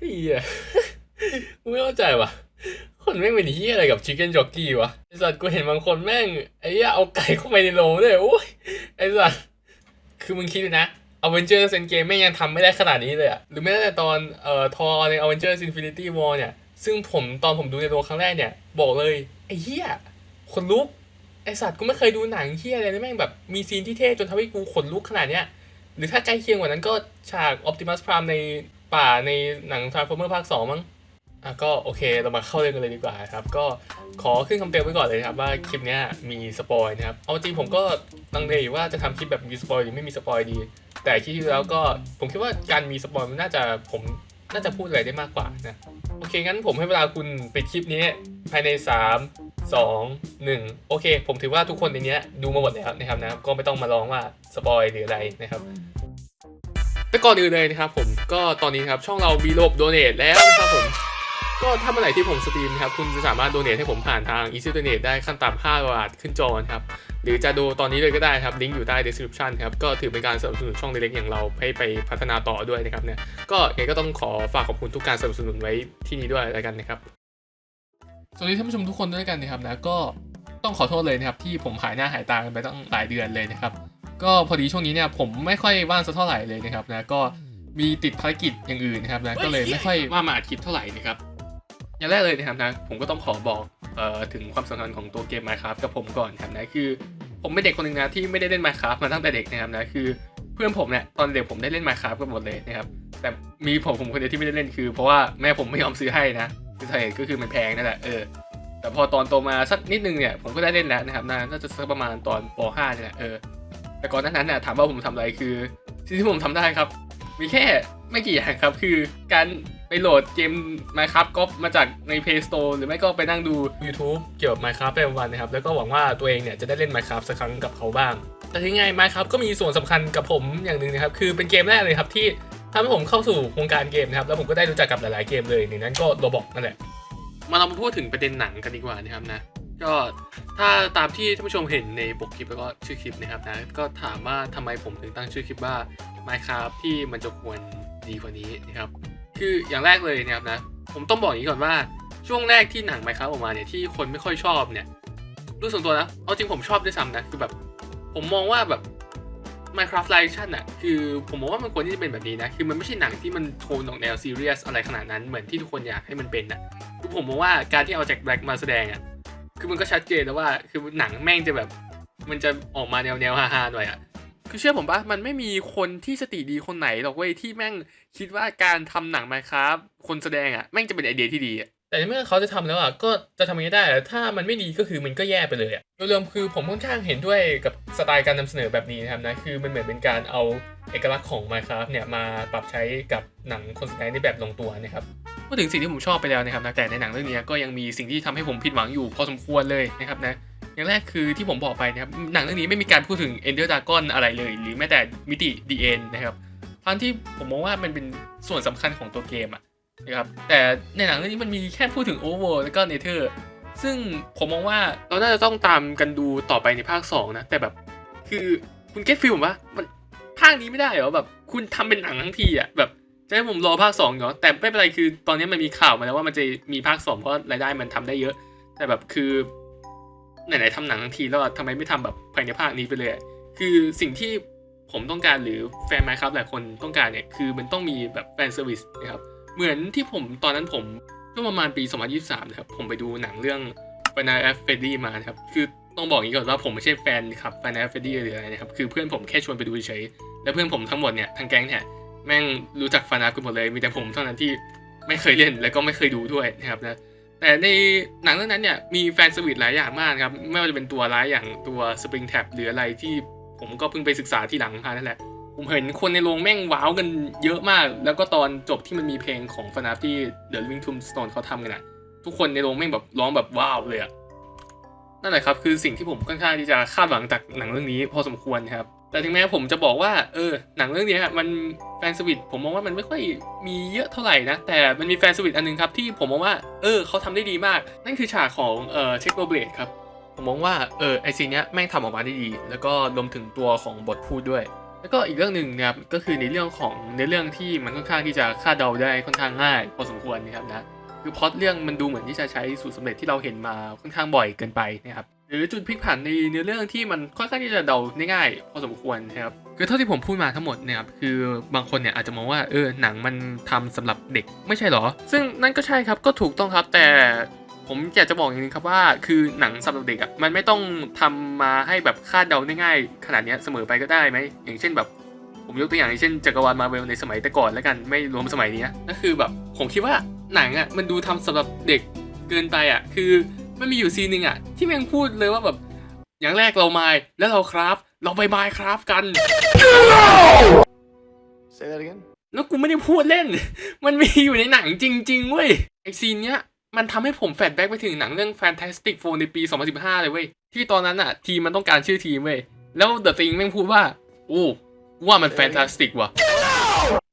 เฮียกูไม่เข้าใจว่ะ คนแม่งเป็นเฮียอะไรกับชิคเก้นจ็อกกี้วะไอสัตว์กูเห็นบางคนแม่งไอ้เหี้ยเอาไก่เข้าไปในโรงด้วยโอ้ยไอสัตว์คือมึงคิดดูนะอเวนเจอร์เซนเกมแม่งยังทำไม่ได้ขนาดนี้เลยอะหรือแม้แต่ตอนเอ่อทอในอเวนเจอร์ซินฟินิตี้วอลเนี่ย ซึ่งผมตอนผมดูในโรงครั้งแรกเนี่ย บอกเลย ไอ้เหี้ยขนลุก ไอสัตว์กูไม่เคยดูหนังเหี้ยอะไรเลยแม่งแบบมีซีนที่เท่จนทำให้กูขนลุกขนาดเนี้ย หรือถ้าใกล้เคียงกว่านั้นก็ฉาก Optimus Prime ในป่าในหนัง Transformer ภาค 2 มั้งอะก็โอเคเรามาเข้าเรื่องกันเลยดีกว่าครับ ก็ขอขึ้นคำเตือนไว้ก่อนเลยครับว่าคลิปนี้มีสปอยนะครับ เอาจริงผมก็ลังเลอยู่ว่าจะทำคลิปแบบมีสปอยหรือไม่มีสปอยดี แต่คลิปที่แล้วก็ผมคิดว่าการมีสปอยมันน่าจะผมน่าจะพูดอะไรได้มากกว่านะ โอเคงั้นผมให้เวลาคุณปิดคลิปนี้ภายใน 3 2 1 โอเค ผมถือว่าทุกคนในนี้ดูมาหมดแล้วนะครับนะก็ไม่ต้องมาร้องว่าสปอยหรืออะไรนะครับแต่ก่อนอื่นเลยนะครับผมก็ตอนนี้ครับช่องเรามีระบบโดเนทแล้วนะครับผมก็ถ้าเมื่อไหร่ที่ผมสตรีมนะครับคุณจะสามารถโดเนทให้ผมผ่านทาง Easy Donate ได้ขั้นต่ำ5บาทขึ้นจอนครับหรือจะดูตอนนี้เลยก็ได้ครับลิงก์อยู่ใต้ description ครับก็ถือเป็นการสนับสนุนช่องเล็กๆอย่างเราให้ไปพัฒนาต่อด้วยนะครับเนี่ยก็ยังก็ต้องขอฝากขอบคุณทุกการสนับสนุนไว้ที่นี่ด้วยแล้วกันนะครับ สวัสดีท่านผู้ชมทุกคนด้วยกันนะครับนะก็ต้องขอโทษเลยนะครับที่ผมหายหน้าหายตากันไปตั้งหลายเดือนเลยนะครับ ก็พอดีช่วงนี้เนี่ยผมไม่ค่อยว่างสักเท่าไหร่เลยนะครับนะก็มีติดภารกิจอย่างอื่นนะครับนะก็เลยไม่ค่อยว่ามาอัดคลิปเท่าไหร่นะครับอย่างแรกเลยนะครับนะผมก็ต้องขอบอกเอ่อถึงความสำคัญของตัวเกม Minecraft กับผมก่อนนะครับนะคือ ผมเป็นเด็กคนหนึ่งนะที่ไม่ได้เล่น Minecraft มาตั้งแต่เด็กนะครับนะคือเพื่อนผมเนี่ยตอนเด็กผมได้เล่น Minecraft กันหมดเลยนะครับแต่มีผมผมคนเดียวที่ไม่ได้เล่นคือ เพราะว่าแม่ผมไม่ยอมซื้อให้นะคือ สาเหตุก็คือมันแพงนั่นแหละเออแต่พอตอนโตมาสักนิดนึงเนี่ยผมก็ได้เล่นแล้วนะครับน่าจะสักประมาณตอนป .5 เนี่ยแหละเออแต่ก่อนนั้นน่ะถามว่าผมทำอะไรคือสิ่งที่ผมทำได้ครับ มีแค่ไม่กี่อย่างครับ คือการไปโหลดเกม Minecraft ก๊อปมาจากใน Play Store หรือไม่ก็ไปนั่งดู YouTube เกี่ยวกับ Minecraft ไปวันนะครับ แล้วก็หวังว่าตัวเองเนี่ยจะได้เล่น Minecraft สักครั้งกับเขาบ้าง แต่ที่ไง Minecraft ก็มีส่วนสำคัญกับผมอย่างหนึ่งนะครับ คือเป็นเกมแรกเลยครับที่ ทำให้ผมเข้าสู่วงการเกมนะครับ แล้วผมก็ได้รู้จักกับหลาย ๆ เกมเลยหนึ่งนั้นก็โรบอกนั่นแหละ มาเรามาพูดถึงประเด็นหนังกันดีกว่านะครับนะ ก็ถ้าตามที่ท่านผู้ชมเห็นในปกคลิปแล้วก็ชื่อคลิปนะครับนะ ก็ถามว่าทำไมผมถึงตั้งชื่อคลิปว่า Minecraft ที่มันจะควรดีกว่านี้นะครับ คืออย่างแรกเลยนะครับนะ ผมต้องบอกอย่างนี้ก่อนว่าช่วงแรกที่หนัง Minecraft ออกมาเนี่ยที่คนไม่ค่อยชอบเนี่ยรู้ส่วนตัวนะ เอาจริงผมชอบด้วยซ้ำนะ คือแบบ ผมมองว่าแบบ Minecraft Live Action อะคือผมมองว่ามันควรที่จะเป็นแบบนี้นะ คือมันไม่ใช่หนังที่มันโทนออกแนวซีเรียสอะไรขนาดนั้นเหมือนที่ทุกคนอยากให้มันเป็นนะคือผมมองว่าการที่เอาแจ็คแบล็กมาแสดงอะคือมันก็ชัดเจนแล้วว่าคือหนังแม่งจะแบบ มันจะออกมาแนวแนวฮาๆหน่อยอะคือเชื่อผมปะมันไม่มีคนที่สติดีคนไหนหรอกเว้ยที่แม่งคิดว่าการทำหนัง Minecraft คนแสดงอะแม่งจะเป็นไอเดียที่ดีอะ แต่เมื่อเขาจะทำแล้วอะก็จะทำยังไงได้ถ้ามันไม่ดีก็คือมันก็แย่ไปเลยอะโดยรวมคือผมค่อนข้างเห็นด้วยกับสไตล์การนำเสนอแบบนี้นะครับนะคือมันเหมือนเป็นการเอาเอกลักษณ์ของ Minecraft เนี่ยมาปรับใช้กับหนังคนแสดงในแบบลงตัวนะครับพูดถึงสิ่งที่ผมชอบไปแล้วนะครับนะแต่ในหนังเรื่องนี้ก็ยังมีสิ่งที่ทำให้ผมผิดหวังอยู่พอสมควรเลยนะครับนะอย่างแรกคือที่ผมบอกไปนะครับหนังเรื่องนี้ไม่มีการพูดถึง Ender Dragon อะไรเลย หรือแม้แต่มิติ The End นะครับทั้งที่ผมมองว่ามันเป็นส่วนสำคัญของตัวเกมอะ นะครับแต่ในหนังเรื่องนี้มันมีแค่พูดถึง Overworld แล้วก็ Nether ซึ่งผมมองว่าเราน่าจะต้องตามกันดูต่อไปในภาค 2 นะ แต่แบบคือคุณเก็ตฟิลผมว่ามันภาคนี้ไม่ได้เหรอแบบ คุณทำเป็นหนังทั้งทีอะแบบจะให้ผมรอภาค2เหรอแต่ไม่เป็นไรคือตอนนี้มันมีข่าวมาแล้วว่ามันจะมีภาค2เพราะรายได้มันทำได้เยอะ แต่แบบคือไหนๆทำหนังทั้งทีแล้วทำไมไม่ทำแบบภายในภาคนี้ไปเลย คือสิ่งที่ผมต้องการหรือแฟนไมค์ครับหลายคนต้องการเนี่ยคือมันต้องมีแบบแฟนเซอร์วิสนะครับ เหมือนที่ผมตอนนั้นผมช่วงประมาณปี 2023 นะครับ ผมไปดูหนังเรื่อง Final F f r e d d y มาครับ คือต้องบอกอย่างนี้ก่อนว่าผมไม่ใช่แฟนคลับ Final F f r e d d y หรืออะไรนะครับ คือเพื่อนผมแค่ชวนไปดูเฉยๆแล้วเพื่อนผมทั้งหมดเนี่ยทั้งแก๊งเนี่ยแม่งรู้จักฟานากันหมดเลย มีแต่ผมเท่านั้นที่ไม่เคยเล่นแล้วก็ไม่เคยดูด้วยนะครับนะแต่ในหนังเรื่องนั้นเนี่ยมีแฟนสวิตหลายอย่างมากครับ ไม่ว่าจะเป็นตัวร้ายอย่างตัว Spring Tap หรืออะไรที่ผมก็เพิ่งไปศึกษาที่หลังมานั่นแหละ ผมเห็นคนในโรงแม่งว้าวกันเยอะมาก แล้วก็ตอนจบที่มันมีเพลงของฟนาฟที่ The Living Tombstone เขาทำกันอะทุกคนในโรงแม่งแบบร้องแบบว้าวเลยอะนั่นแหละครับคือสิ่งที่ผมค่อนข้างที่จะคาดหวังจากหนังเรื่องนี้พอสมควรครับ แต่ถึงแม้ผมจะบอกว่าเออหนังเรื่องนี้มันแฟนสวิตผมมองว่ามันไม่ค่อยมีเยอะเท่าไหร่นะ แต่มันมีแฟนสวิตอันหนึงครับที่ผมมองว่าเออเขาทำได้ดีมาก นั่นคือฉากของเออเช็คโรเบดครับผมมองว่าเออไอซีเนี้ยแม่งทำออกมาได้ดี แล้วก็รวมถึงตัวของบทพูดด้วย แล้วก็อีกเรื่องหนึ่งนะครับก็คือในเรื่องของในเรื่องที่มันค่อนข้างที่จะคาดเดาได้ค่อนข้างง่ายพอสมควรนะครับนะคือพล็อตเรื่องมันดูเหมือนที่จะใช้สูตรสำเร็จที่เราเห็นมาค่อนข้างบ่อยเกินไปนะครับหรือจุดพลิกผันในเนื้อเรื่องที่มันค่อนข้างที่จะเดาได้ง่ายพอสมควรนะครับคือเท่าที่ผมพูดมาทั้งหมดเนี่ยครับคือบางคนเนี่ยอาจจะมองว่าเออหนังมันทำสำหรับเด็กไม่ใช่เหรอ ซึ่งนั่นก็ใช่ครับก็ถูกต้องครับแต่ ผมอยากจะบอกอย่างนึงครับว่าคือหนังสำหรับเด็กอะมันไม่ต้องทำมาให้แบบคาดเดาได้ง่ายขนาดเนี้ยเสมอไปก็ได้ไหมอย่างเช่นแบบ ผมยกตัวอย่างอย่างเช่นจักรวาลมาเวลในสมัยแต่ก่อนแล้วกันไม่รวมสมัยนี้ก็คือแบบผมคิดว่าหนังอะมันดูทำสำหรับเด็กเกินไปอะ คือมันมีอยู่ซีนหนึ่งอะ ที่แม่งพูดเลยว่าแบบอย่างแรกเราไมล์แล้วเราคราฟเราไปไมล์คราฟกัน Say that again. แล้วกูไม่ได้พูดเล่น มันมีอยู่ในหนังจริงๆเว้ยไอซีนเนี้ย มันทำให้ผมแฟลชแบ็กไปถึงหนังเรื่อง Fantastic Four ในปี 2015 เลยเว้ย ที่ตอนนั้นอะทีมมันต้องการชื่อทีมเว้ย แล้ว The Thing แม่งพูดว่า โอ้ว่ามัน Fantastic ว่ะ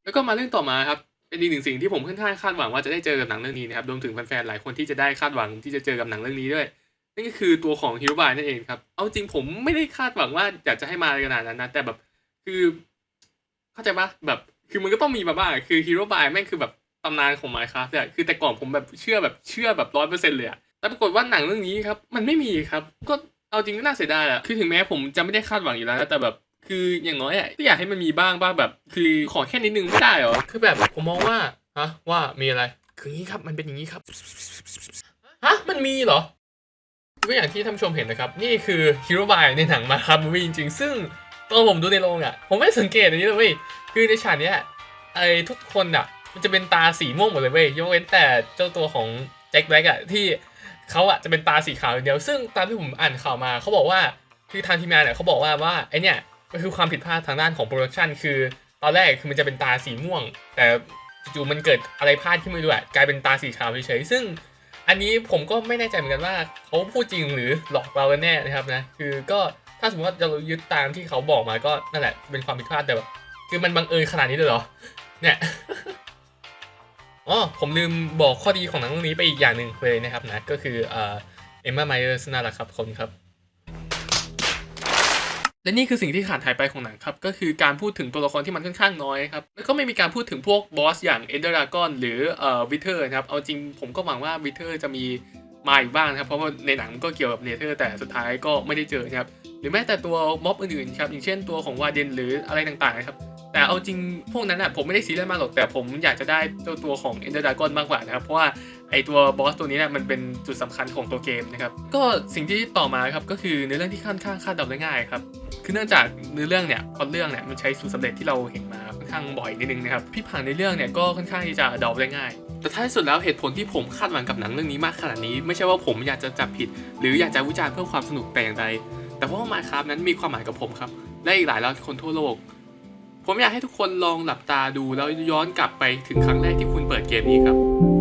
แล้วก็มาเรื่องต่อมาครับ เป็นอีกหนึ่งสิ่งที่ผมค่อนข้างคาดหวังว่าจะได้เจอกับหนังเรื่องนี้นะครับ รวมถึงแฟนๆ หลายคนที่จะได้คาดหวังที่จะเจอกับหนังเรื่องนี้ด้วย นั่นก็คือตัวของฮีโรบายนั่นเองครับ เอาจริงผมไม่ได้คาดหวังว่าอยากจะให้มาขนาดนั้นนะ แต่แบบคือ เข้าใจปะแบบ คือมันก็ต้องมีมาบ้าง คือฮีโรบายแม่งคือแบบำนานของ Minecraft เนี่ยคือแต่ก่อนผมแบบเชื่อแบบเชื่อแบบร้อยเปอร์เซ็นต์เลยอะแต่ปรากฏว่าหนังเรื่องนี้ครับมันไม่มีครับ ก็เอาจริงก็น่าเสียดายอะคือถึงแม้ผมจะไม่ได้คาดหวังอยู่แล้วแต่แบบคืออย่างน้อยอะก็อยากให้มันมีบ้างบ้างแบบ คือขอแค่นิดนึงไม่ได้เหรอคือแบบผมมองว่าฮะว่ามีอะไร คืออย่างนี้ครับมันเป็นอย่างนี้ครับฮะมันมีเหรอก็อย่างที่ท่านชมเห็นนะครับ นี่คือฮีโร่บายในหนังมาครับมูวี่จริงๆ ซึ่งตอนผมดูในโรงอะ ผมไม่สังเกตอันนี้เลยเว้ยคือในฉากเนี้ยไอ้ทุกคนอะ มันจะเป็นตาสีม่วงหมดเลยเว้ยยกเว้นแต่เจ้าตัวของแจ็คแบล็กอะที่เขาอะจะเป็นตาสีขาวอย่างเดียว ซึ่งตามที่ผมอ่านข่าวมาเขาบอกว่าคือทางทีมงานเนี่ยเขาบอกว่าว่าไอเนี่ยมันคือความผิดพลาดทางด้านของโปรดักชันคือตอนแรกคือมันจะเป็นตาสีม่วง แต่จู่ๆมันเกิดอะไรพลาดขึ้นไม่รู้อะกลายเป็นตาสีขาวเฉยๆซึ่งอันนี้ผมก็ไม่แน่ใจเหมือนกันว่าเขาพูดจริงหรือหลอกเรากันแน่นะครับนะคือก็ถ้าสมมติว่าเรายึดตามที่เขาบอกมาก็นั่นแหละเป็นความผิดพลาดแต่แบบคือมันบังเอิญขนาดนี้เลยเหรอเนี่ย อ๋อผมลืมบอกข้อดีของหนังเรื่องนี้ไปอีกอย่างหนึ่งเลยนะครับนะ ก็คือเอ่อเอมมาไมเออร์สน่ารักครับคนครับ และนี่คือสิ่งที่ขาดหายไปของหนังครับ ก็คือการพูดถึงตัวละครที่มันค่อนข้างน้อยครับ แล้วก็ไม่มีการพูดถึงพวกบอสอย่างเอนเดอร์ดากอนหรือเอ่อวิเทอร์นะครับ เอาจริงผมก็หวังว่าวิเทอร์จะมีมาอีกบ้างนะครับ เพราะว่าในหนังก็เกี่ยวกับเนเธอร์แต่สุดท้ายก็ไม่ได้เจอนะครับ หรือแม้แต่ตัวม็อบอื่นๆครับ อย่างเช่นตัวของวาเดนหรืออะไรต่างๆนะครับ แต่เอาจริงพวกนั้นอะผมไม่ได้ซีเรียสมากหรอกแต่ผมอยากจะได้เจ้าตัวของเอนเดอร์ดากอนมากกว่านะครับ เพราะว่าไอตัวบอสตัวนี้เนี่ยมันเป็นจุดสำคัญของตัวเกมนะครับ ก็สิ่งที่ต่อมาครับก็คือในเรื่องที่ค่อนข้างคาดเดาได้ง่ายครับคือเนื่องจากเนื้อเรื่องเนี่ยพอตเรื่องเนี่ยมันใช้สูตรสำเร็จที่เราเห็นมาค่อนข้างบ่อยนิดนึงนะครับพี่ผังในเรื่องเนี่ยก็ค่อนข้างที่จะเดาได้ง่าย แต่ท้ายสุดแล้วเหตุผลที่ผมคาดหวังกับหนังเรื่องนี้มากขนาดนี้ ไม่ใช่ว่าผมอยากจะจับผิด หรืออยากจะวิจารณ์เพื่อความสนุกแต่อย่างใดแต่เพราะว่ามาครับนั้นมีความหมายกับผมครับและอีกหลายล้านคนทั่วโลก ผมอยากให้ทุกคนลองหลับตาดูแล้วย้อนกลับไปถึงครั้งแรกที่คุณเปิดเกมนี้ครับ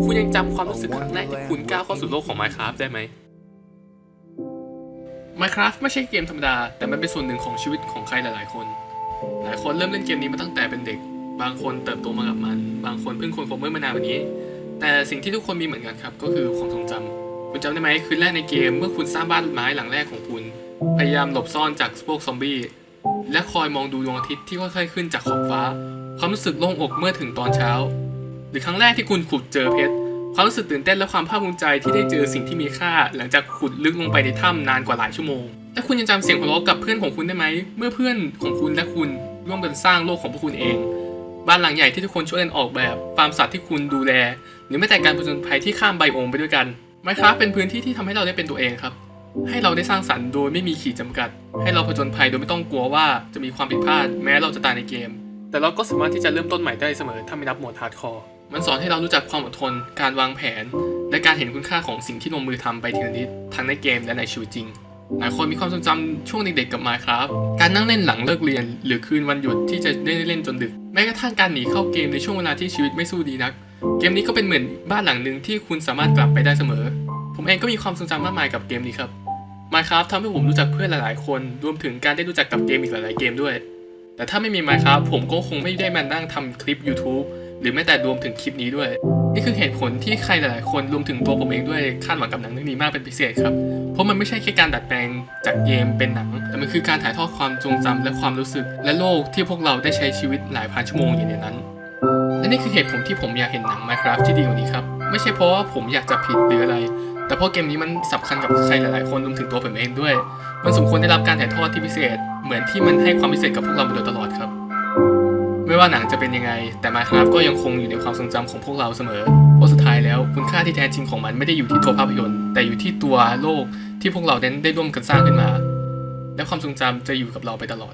คุณยังจำความรู้สึกครั้งแรกที่คุณก้าวเข้าสู่โลกของ Minecraft ได้ไหม Minecraft ไม่ใช่เกมธรรมดา แต่มันเป็นส่วนหนึ่งของชีวิตของใครหลายๆคน หลายคนเริ่มเล่นเกมนี้มาตั้งแต่เป็นเด็ก บางคนเติบโตมากับมัน บางคนเพิ่งคนพบเมื่อไม่นานวันนี้ แต่สิ่งที่ทุกคนมีเหมือนกันครับ ก็คือความทรงจำคุณจำได้ไหมคืนแรกในเกมเมื่อคุณสร้างบ้านไม้หลังแรกของคุณ พยายามหลบซ่อนจากพวกซอมบี้ และคอยมองดูดวงอาทิตย์ที่ค่อยๆขึ้นจากขอบฟ้า ความรู้สึกโล่งอกเมื่อถึงตอนเช้า หรือครั้งแรกที่คุณขุดเจอเพชร ความรู้สึกตื่นเต้นและความภาคภูมิใจที่ได้เจอสิ่งที่มีค่า หลังจากขุดลึกลงไปในถ้ำนานกว่าหลายชั่วโมง และคุณยังจำเสียงหัวเราะกับเพื่อนของคุณได้ไหม เมื่อเพื่อนของคุณและคุณร่วมกันสร้างโลกของพวกคุณเอง บ้านหลังใหญ่ที่ทุกคนช่วยกันออกแบบ ฟาร์มสัตว์ที่คุณดูแล หรือแม้แต่การผจญภัยที่ข้ามไบโอมไปด้วยกันไมครับเป็นพื้นที่ที่ทำให้เราได้เป็นตัวเองครับ ให้เราได้สร้างสรรค์โดยไม่มีขีดจำกัด ให้เราผจญภัยโดยไม่ต้องกลัวว่าจะมีความผิดพลาดแม้เราจะตายในเกม แต่เราก็สามารถที่จะเริ่มต้นใหม่ได้เสมอถ้าไม่นับโหมดฮาร์ดคอร์มันสอนให้เรารู้จักความอดทน การวางแผน และการเห็นคุณค่าของสิ่งที่ลงมือทำไปทีละนิดทั้งในเกมและในชีวิตจริง หลายคนมีความทรงจำช่วงเด็กๆกับ Minecraft การนั่งเล่นหลังเลิกเรียน หรือคืนวันหยุดที่จะได้เล่นจนดึก แม้กระทั่งการหนีเข้าเกมในช่วงเวลาที่ชีวิตไม่สู้ดีนัก เกมนี้ก็เป็นเหมือนบ้านหลังหนึ่งที่คุณสามารถกลับไปได้เสมอ ผมเองก็มีความทรงจำมากมายกับเกมนี้ครับ Minecraft ทำให้ผมรู้จักเพื่อนหลายๆคน รวมถึงการได้รู้จักกับเกมอีกหลายๆเกมด้วย แต่ถ้าไม่มี Minecraft ผมก็คงไม่ได้มานั่งทำคลิป YouTube หรือแม้แต่รวมถึงคลิปนี้ด้วย นี่คือเหตุผลที่ใครหลายๆคนรวมถึงตัวผมเองด้วยคาดหวังกับหนังเรื่องนี้มากเป็นพิเศษครับ เพราะมันไม่ใช่แค่การดัดแปลงจากเกมเป็นหนัง แต่มันคือการถ่ายทอดความทรงจำและความรู้สึก และโลกที่พวกเราได้ใช้ชีวิตหลายพันชั่วโมงอยู่ในนั้น และนี่คือเหตุผลที่ผมอยากเห็นหนัง Minecraft ที่ดีกว่านี้ครับ ไม่ใช่เพราะว่าผมอยากจะผิดหรืออะไร แต่เพราะเกมนี้มันสำคัญกับใครหลายๆคนรวมถึงตัวผมเองด้วย มันสมควรได้รับการถ่ายทอดที่พิเศษ เหมือนที่มันให้ความพิเศษกับพวกเรามาโดยตลอดครับ ไม่ว่าหนังจะเป็นยังไง แต่ Minecraft ก็ยังคงอยู่ในความทรงจำของพวกเราเสมอ เพราะสุดท้ายแล้วคุณค่าที่แท้จริงของมันไม่ได้อยู่ที่ตัวภาพยนตร์ แต่อยู่ที่ตัวโลกที่พวกเรานั้นได้ร่วมกันสร้างขึ้นมา และความทรงจำจะอยู่กับเราไปตลอด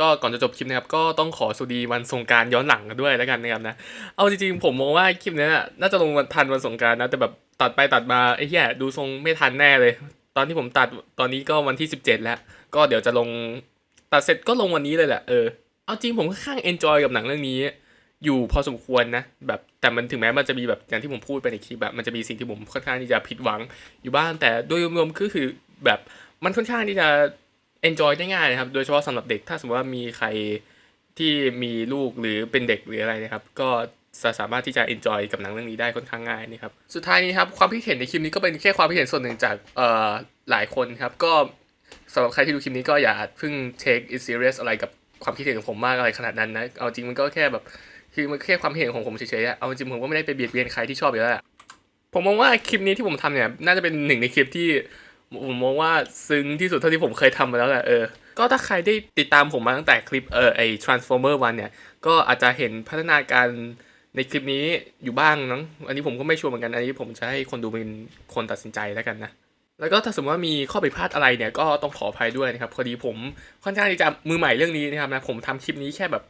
ก็ก่อนจะจบคลิปนะครับก็ต้องขอสวัสดีวันสงการย้อนหลังกันด้วยแล้วกันนะครับนะเอาจริงๆผมมองว่าคลิปนี้น่าจะลงวันทันวันสงการนะแต่แบบตัดไปตัดมาไอ้เหี้ยดูทรงไม่ทันแน่เลย ตอนที่ผมตัดตอนนี้ก็วันที่ 17 แล้ว ก็เดี๋ยวจะลงตัดเสร็จก็ลงวันนี้เลยแหละเออเอาจริงผมค่อนข้างเอนจอยกับหนังเรื่องนี้ อยู่พอสมควรนะแบบแต่มันถึงแม้มันจะมีแบบอย่างที่ผมพูดไปในคลิปแบบมันจะมีสิ่งที่ผมค่อนข้างที่จะผิดหวังอยู่บ้างแต่โดยรวมๆก็คือแบบมันค่อนข้างที่จะ enjoy ได้ง่ายนะครับ โดยเฉพาะสำหรับเด็กถ้าสมมติว่ามีใครที่มีลูกหรือเป็นเด็กหรืออะไรนะครับ ก็จะสามารถที่จะ enjoy กับหนังเรื่องนี้ได้ค่อนข้างง่ายนะครับ สุดท้ายนี้ครับความคิดเห็นในคลิปนี้ก็เป็นแค่ความคิดเห็นส่วนหนึ่งจากเอ่อหลายคนครับ ก็สำหรับใครที่ดูคลิปนี้ก็อย่าเพิ่ง take it serious อะไรกับความคิดเห็นของผมมากอะไรขนาดนั้นนะ เอาจริงมันก็แค่แบบคือมันแค่ความเห็นของผมเฉยๆเอาจริงผมก็ไม่ได้ไปเบียดเบียนใครที่ชอบอยู่แล้วผมมองว่าคลิปนี้ที่ผมทำเนี่ยน่าจะเป็นหนึ่งในคลิปที่ ผมมองว่าซึ้งที่สุดเท่าที่ผมเคยทำมาแล้วแหละเออ ก็ถ้าใครได้ติดตามผมมาตั้งแต่คลิปเออไอ Transformer 1เนี่ย ก็อาจจะเห็นพัฒนาการในคลิปนี้อยู่บ้างเนังอันนี้ผมก็ไม่ชัวร์เหมือนกัน อันนี้ผมจะให้คนดูเป็นคนตัดสินใจแล้วกันนะ แล้วก็ถ้าสมมติว่ามีข้อผิดพลาดอะไรเนี่ยก็ต้องขออภัยด้วยนะครับ พอดีผมค่อนข้างที่จะมือใหม่เรื่องนี้นะครับนะ ผมทำคลิปนี้แค่แบบ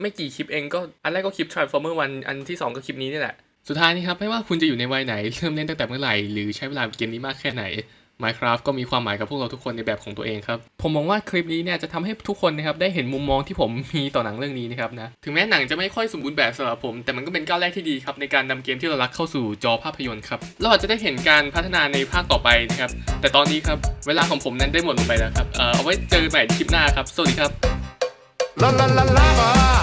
ไม่กี่คลิปเองก็อันแรกก็คลิป Transformer 1อันที่สองก็คลิปนี้นี่แหละ สุดท้ายนี้ครับไม่ว่าคุณจะอยู่ในวัยไหนเริ่มเล่นตั้งแต่เมื่อไหร่หรือใช้เวลาเกมนี้มากแค่ไหน Minecraft ก็มีความหมายกับพวกเราทุกคนในแบบของตัวเองครับ ผมมองว่าคลิปนี้เนี่ยจะทำให้ทุกคนนะครับได้เห็นมุมมองที่ผมมีต่อหนังเรื่องนี้นะครับนะถึงแม้หนังจะไม่ค่อยสมบูรณ์แบบสำหรับผม แต่มันก็เป็นก้าวแรกที่ดีครับในการนำเกมที่เรารักเข้าสู่จอภาพยนตร์ครับเราอาจจะได้เห็นการพัฒนาในภาคต่อไปนะครับแต่ตอนนี้ครับเวลาของผมนั้นได้หมดลงไปแล้วครับเออเอาไว้เจอใหม่คลิปหน้าครับสวัสดีครับ La la la la